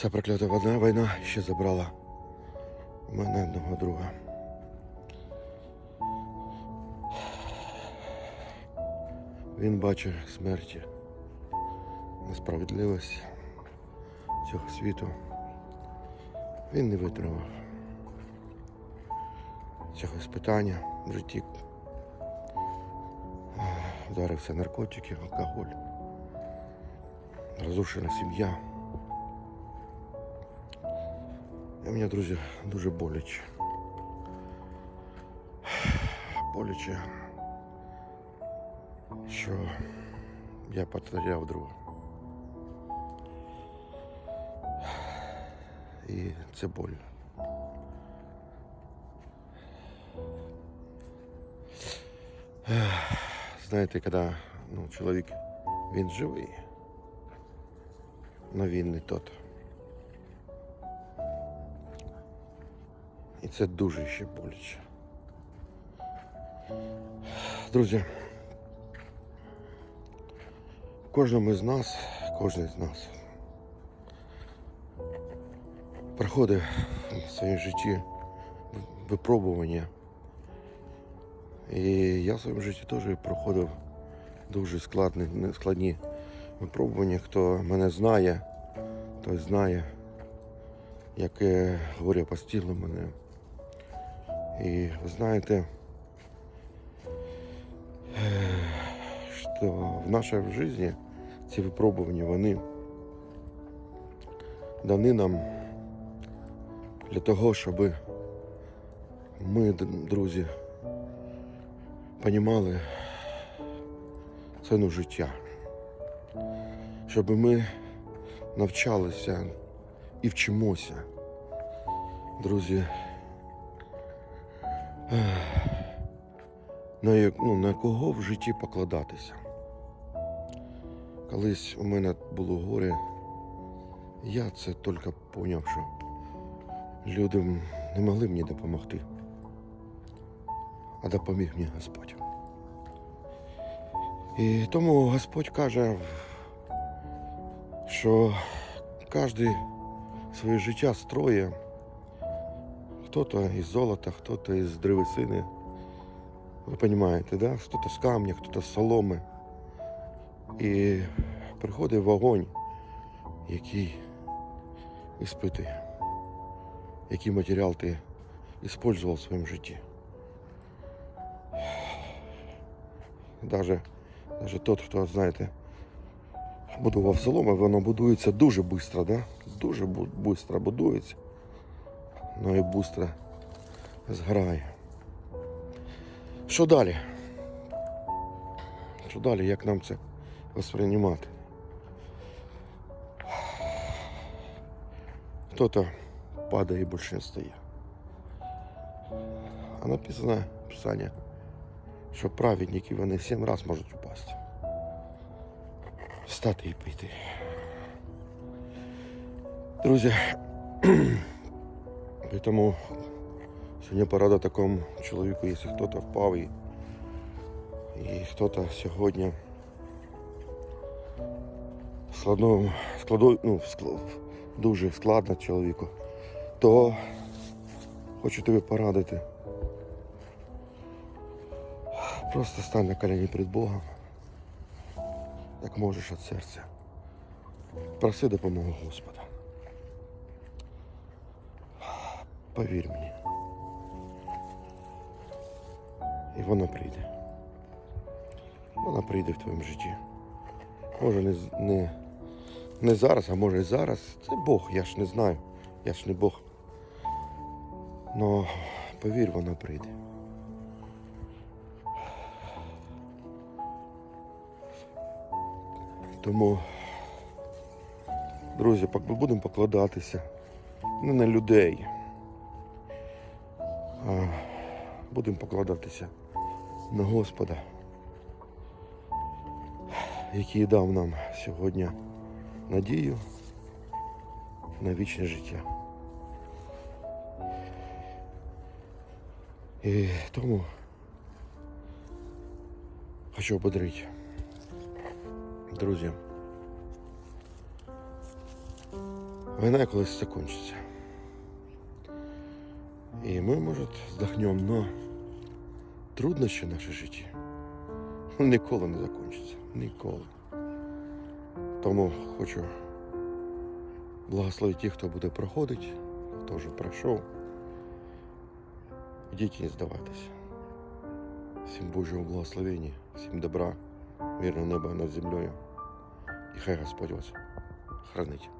Ця проклята війна, ще забрала у мене одного друга. Він бачить смерті, несправедливість цього світу. Він не витримав цього іспитання в житті. Вдарився наркотики, алкоголь, розрушена сім'я. І мені, друзі, дуже боляче. Боляче, що я потеряв друга. І це больно. Знаєте, коли ну, чоловік він живий, але він не тот. І це дуже ще боляче. Друзі, кожному з нас, кожен з нас проходить в своєму житті випробування. І я в своєму житті теж проходив дуже складні, складні випробування. Хто мене знає, той знає, яке горе постигло мене. І ви знаєте, е, що в нашій житті ці випробування, вони дані нам для того, щоб ми, друзі, понімали ціну життя, щоб ми навчалися і вчимося, друзі, на, як- ну, на кого в житті покладатися. Колись у мене було горе, я це тільки зрозумів, що люди не могли мені допомогти, а допоміг мені Господь. І тому Господь каже, що кожен своє життя строє. Хто-то із золота, хто-то із древесини. Ви розумієте, да? Хто-то з камня, хто-то з соломи. І приходить вогонь, який іспитує, який матеріал ти використовував в своєму житті. Даже, даже тот, хто, знаєте, будував соломи, воно будується дуже швидко, да? дуже швидко будується, ну і швидко зграє. Що далі? Що далі, як нам це восприймати? Хто-то падає і більше не стає. А написано Писання, що праведники вони сім раз можуть упасти. Встати і піти. Друзі, тому сьогодні порада такому чоловіку, якщо хтось впав і, і хтось сьогодні складно, складо, ну, скл- дуже складно чоловіку, то хочу тобі порадити. Просто стань на коліні перед Богом, як можеш від серця. Проси допомогу Господа. Повір мені. І вона прийде. Вона прийде в твоєму житті. Може не, не, не зараз, а може і зараз. Це Бог, я ж не знаю. Я ж не Бог. Но повір, вона прийде. Тому, друзі, будемо покладатися не на людей, будемо покладатися на Господа, який дав нам сьогодні надію на вічне життя. І тому хочу ободрити. Друзі, Война колись закончится. І ми, може, здохнемо, но труднощі в нашій житті ніколи не закінчаться. Ніколи. Тому хочу благословити тих, хто буде проходити, хто вже пройшов. Ідіть і не здавайтеся. Всім Божого благословення, всім добра, мирного неба над землею. І хай Господь вас хранить.